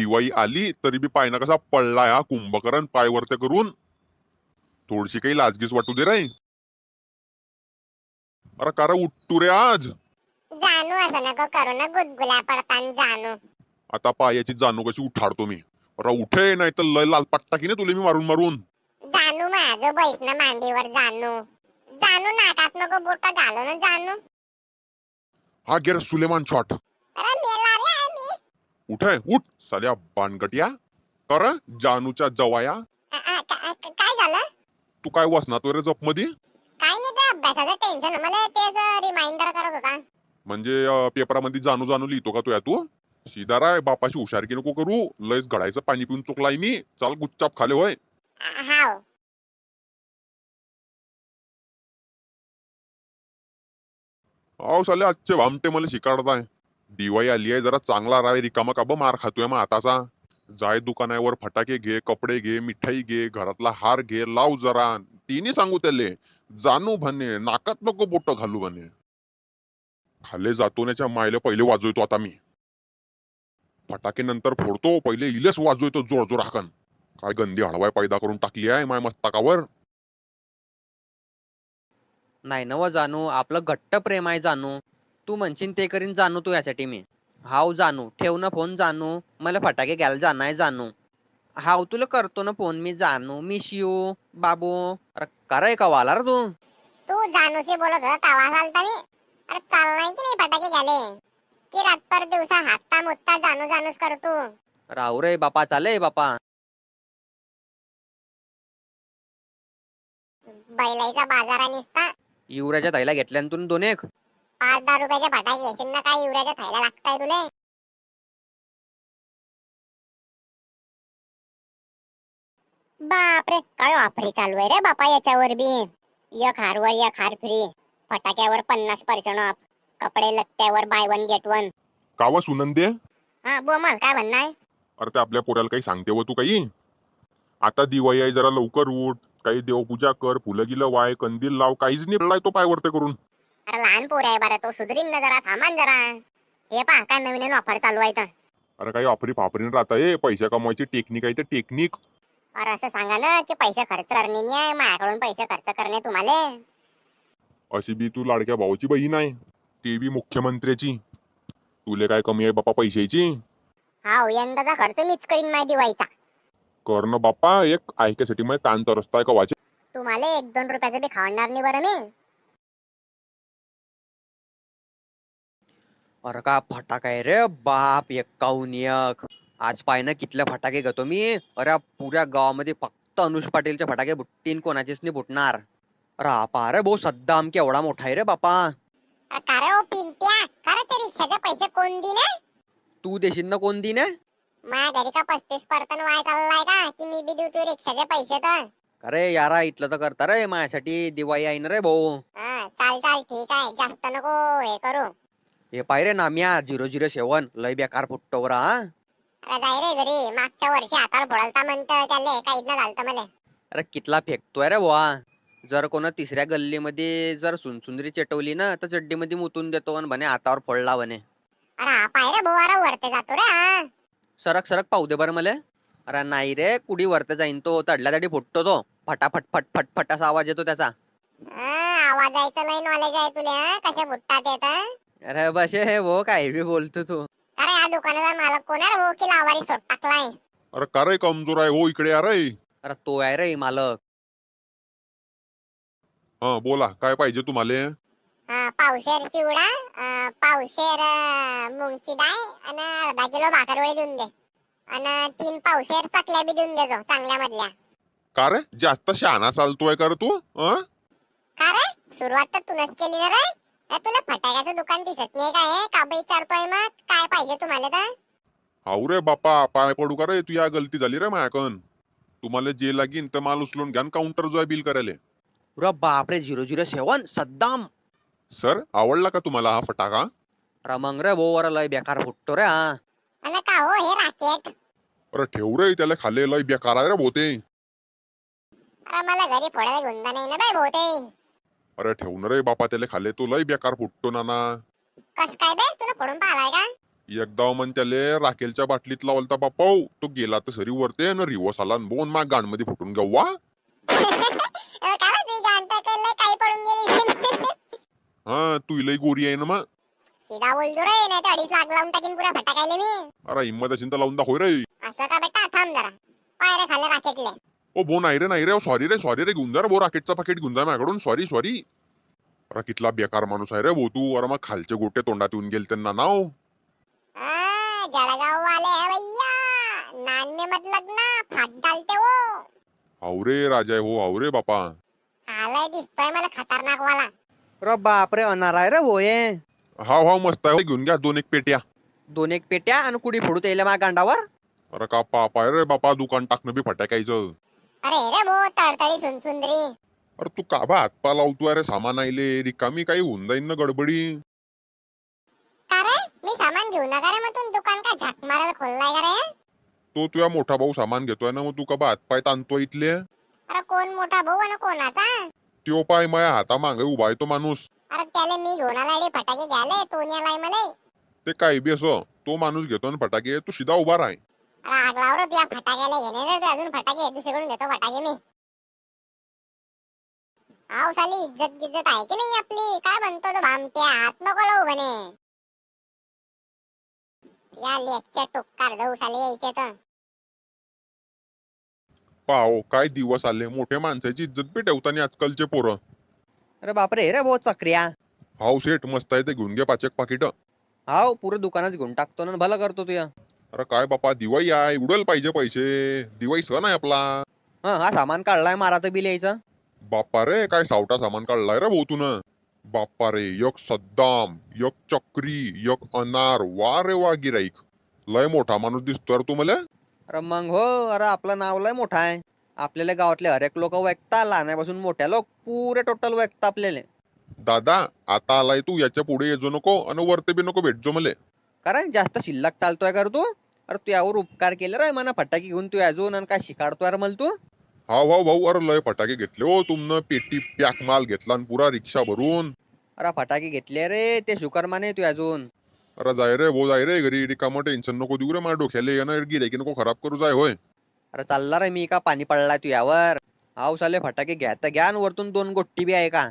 दिवाळी आली तरी बी पायना कसा पडलाय हा कुंभकरण पाय वरते करून. थोडीशी काही लाजगीच वाटू दे रे अरे कार उठतू रे आज. जानू असं नको करू ना गुदगुल्या पडतान जानू. आता पायाची जाणू कशी उठाडतो मी. अरे उठे नाही तर लय लाल पट्टा की नाही तुला मी मारून मारून. जानू माझं बैस ना मांडीवर जानू. जानू नाकात नको बोट घालू ना जानू. हा गेर सुलेमान शॉट. अरे मेला रे उठ. साल्या बानगटिया कर जानूच्या जवाया. काय झालं? तू काय वसनातो रे जपमध्ये काय नाही ते अभ्यासाचं टेन्शन मला तेच रिमाइंडर करत होता. म्हणजे अं, पेपरामध्ये जानू जानू लिहितो का तू या तू? सीधा राय बापाशी हुशारकी नको करू. लयच घडायचं पाणी पिऊन चुकलाय मी. चाल गुच्चाप खाले होय. अ, हाव. अहो साले आजचे भामटे मला शिकाडताय. दिवाळी आली आहे जरा चांगला राय रिकामा का ब मार खातोय. मग आताचा जाय दुकानावर फटाके घे कपडे घे मिठाई घे घरातला हार घे लाव जरा. तिन्ही सांगू त्याले जानू म्हणे नाकात नको बोट घालू म्हणे खाले जातोण्याच्या मायले पहिले वाजवतो आता मी. फटाके नंतर फोडतो पहिले इलेच वाजवतो जोर जोर हाकन. काय गंदी हळवाय पैदा करून टाकली आहे माय मस्तकावर. नाही नव जानू आपलं घट्ट प्रेम आहे जानू तू म्हणशील ते करीन जानू तू यासाठी मी. हाव जानू ठेव ना फोन जानू मला फटाके घ्यायला जाणं. आहे जानू हाव तुला करतो ना फोन मी जानू मिस यू बाबू अरे कराय का वाला रे तू. तू जानूशी बोलत होता तवा चालता नी अरे चाललाय की नाही फटाके घ्याले की रातभर दिवसा हातता मुत्ता जानू जानूच कर तू? राहू रे बापा चाले बापा. बैलाईचा बाजारा निसता. युवराच्या ताईला घेतल्यानंतून दोन एक. पाच दहा रुपयाचे फटाके घेशील ना काय युवराच्या थैल्या लागताय तुले? बापरे काय ऑफरी चालू आहे रे बापा याच्यावर बी. एक हारवर एक हार फ्री फटाक्यावर पन्नास पर्सेंट ऑफ कपडे लत्त्यावर बाय वन गेट वन कावा सुनंदे? हा बोमल काय म्हणणार? अरे ते आपल्या पोराला काही सांगते व तू काही? आता दिवाळी आहे जरा लवकर उठ. काही देवपूजा कर फुलं गिलं वाय कंदील लाव काहीच नाही पडलाय तो पायवरते करून. अरे लहान पोर आहे बरं तो सुधरीन ना जरा थांबान जरा. हे पहा काय नवीन ऑफर चालू आहे तर अरे काही ऑफरी फाफरीन राहत आहे पैसे कमवायची टेक्निक आहे ते टेक्निक अरे असं सांगा ना की पैसे खर्च करणे नाही आहे माझ्याकडून पैसे खर्च करणे तुम्हाला. अशी बी तू लाडक्या भावाची बहीण आहे ती बी मुख्यमंत्र्याची. तुले काय कमी आहे बापा पैशाची? हा यंदाचा खर्च मीच करीन माय दिवाळीचा. कर ना बापा एक ऐक्यासाठी मग ताण तरसताय का वाचे तुम्हाला एक दोन रुपयाचं बी खावणार नाही बरं मी. अरे का फटाका आहे रे? बाप एक्कावन्न एक. आज पाय ना कितले फटाके घेतो मी. अरे पुऱ्या गावामध्ये फक्त अनुष पाटीलचे फटाके बुट्टीन कोणाचेच नाही फुटणार रापा रे भाऊ सद्दाम केवढा मोठा आहे रे बापा. अरे पिंट्या? ते रिक्षाचे पैसे कोण दिन? तू देशील ना कोण दिन? आहे माझ्या घरी का पस्तीस पर्तन वाय चाललाय का? की मी बी देऊ तू रिक्षाचे पैसे तर. अरे यारा इथलं तर करता रे माझ्यासाठी. दिवाळी आहे ना रे भाऊ. हा चाल चाल ठीक आहे. जास्त नको हे करू. हे पाय रे नाम्या झिरो झिरो सेवन लय बेकार फुटतो बरं हा. अरे जाय रे घरी मागच्या वर्षी हातावर फोडालता म्हणतं त्याले काहीच ना झालं मला. अरे कितला फेकतोय रे बुवा. जर कोण तिसऱ्या गल्लीमध्ये जर सुनसुंदरी चटवली ना तर चड्डीमध्ये मुतून देतो आणि म्हणे हातावर फोडला म्हणे. अरे हा पाय रे बोवारा वरते जातो रे हा. सरक सरक पाहू दे बरं मला. अरे नाही रे कुडी वरती जाईन तो तडल्या तडी फुटतो तो. फटाफट फट फट फट असा आवाज येतो त्याचा. हा, आवाजाचं लय नॉलेज आहे तुला? कसे बुट्टात येत? अरे बस हे वो काय बी बोलतो तू. अरे या दुकानाचा मालक कोण आहे? रे हो की लावारी सोड टाकलाय अरे का रे कमजोर आहे? हो इकडे अरे अरे तो आहे रे मालक. हा बोला काय पाहिजे तुम्हाला? हा, पावशेर चिवडा अं, पावशेर अं, मुंगची डाळ आणि अर्धा किलो भाकरवडी देऊन दे. आणि तीन पावशेर चकल्या बी देऊन देजो चांगल्या मधल्या. का रे? जास्त शहाणा चालतोय का रे तू हं? का रे? सुरुवात तर तुनच केली ना रे. तुला फटाक्याचं दुकान दिसत नाही काय का बाई विचारतोय मग? काय पाहिजे तुम्हाला तर? हाऊ रे बापा पाय पडू का रे? तू या गलती झाली रे मायाकन. तुम्हाला जे लागीन तर माल उचलून घ्या काउंटर जो आहे बिल करायला. अरे बापरे zero zero seven Saddam. Sir आवडला का तुम्हाला हा फटाका? अरे मग रे अरे लय बेकार फुटतो रे हा. आणि का हो हे राकेट? अरे ठेव रे त्याला खाले लय बेकार आहे रे भोते अरे मला घरी फोडायला गुंदा नाही ना बाई बहुते अरे ठेवून रे बापा त्याला खाले तो लय बेकार फुटतो नाना. कस काय बे? तुला पाहिलाय का? एकदा मन त्याले राखेलच्या बाटलीत लावलता बापा तो गेला तर सरी वरते न रिवर्स आला न बोन मा गाणमध्ये फुटून गव्वा रे, तुझी गांठ कळलंय काही पडून गेली. हा तू लई गोरी आहे ना मग. सीधा बोलतो रे नाही तर अडीच लाख लावून टाकीन पुरा फटाकायले मी. अरे हिंमत असेल तर लावून दाखव रे. असं का बेटा? थांब जरा. पायरे खाल्ले राकेटले ओ बो नाही रे नाही रे सॉरी रे सॉरी रे घेऊन जा रे बो राकेटचा पाकिट घेऊन जा माझ्याकडून सॉरी सॉरी अरे कितला बेकार माणूस आहे रे भो तू. अरे मग खालचे गोटे तोंडात येऊन गेले त्यांना नाव. आ, जळगाव वाले है भैया. नान में मत लगना फाट डालते हो. आवरे राजा आहे हो आवरे बापा. आलाय दिसतोय मला खतरनाक वाला अरे बापरे अनार आहे रे होय हाव हाव मस्त आहे हो. घेऊन घ्या दोन एक पेट्या. दोन एक पेट्या आणि कुडी फोडू त्याला माझ्या गांडावर? अरे का पाप आहे रे बापा दुकान टाकणं बी फटाकायचं. अरे रे भो तडतडी सुनसुंदरी अरे तू का बा हातपा लावतो अरे सामान आईले रिकामी काही होऊन जाईन ना गडबडी. का रे? मी सामान घेऊ नका रे मग तू दुकान का झक मारायला खोललाय का रे? तो तुझ्या मोठा भाऊ सामान घेतोय ना मग तू का बा हातपाय ताणतो इथले? अरे कोण मोठा भाऊ आणि कोणाचा? त्यो पाय माया हाता मागे उभा आहे तो माणूस. अरे त्याला मी घेऊन आलाय रे फटाके घ्याले तो आलाय मला. ते काय बी असं तो माणूस घेतो ना फटाके तू सीधा उभा राह अरे आग लाव रे तुझ्या फटाक्याला घेणे रे तू अजून फटाके दुसरीकडून घेतो फटाके मी. आव साली इज्जत गिज्जत आहे की नाही आपली? काय म्हणतो तो भामट्या? हात नको लावू म्हणे. या लेकच्या टोकार जाऊ साले यायचे तर. पाहो काय दिवस आले. मोठ्या माणसाची इज्जत बी ठेवताना आजकालचे पोरं. अरे बापरे रे भाऊ चक्रिया हाव सेठ मस्त आहे ते. घेऊन घे पाच एक पाकिट. हाव पुरं दुकानच घेऊन टाकतो ना भलं करतो तुया अरे काय बापा दिवाळी आहे उडल पाहिजे पैसे. दिवाळी सण आहे आपला. हा हा सामान काढलाय माराचं बिल यायचं. बाप्पा रे काय सावटा सामान काढलाय रे भाऊ तून बाप्पा रे एक सद्दाम एक चक्री एक अनार वा रे वा गिराईक. लय मोठा माणूस दिसतोय रे तू मला. अरे मग हो अरे आपलं नाव लय मोठं आहे. आपल्याला गावातले हरेक लोक व्यक्ता लहानापासून मोठ्या लोक पुरे टोटल व्यक्त आपल्याला. दादा आता आलाय तू याच्यापुढे येजो नको आणि वरते बी नको भेटजो मले. कारण जास्त शिल्लक चालतोय कर तू? अरे तू यावर उपकार केले रे मना फटाके घेऊन तू अजून आणि काय शिकाडतोय रे मला तू? हा भाऊ भाऊ अरे लय फटाके घेतले हो तुमनं. पेटी पॅक माल घेतला आणि पुरा रिक्षा भरून. अरे फटाके घेतले रे ते शुकरमाने तू अजून. अरे जाय रे भाऊ जाय रे घरी रिकामं टेन्शन नको देऊ रे माझ्या डोक्याला येणं गिरायकी नको खराब करू जाय होय. अरे चालला रे मी का पाणी पडलाय तू यावर. हाव साले फटाके घ्या तर घ्या आणि वरतून दोन गोट्टी बी आहे का?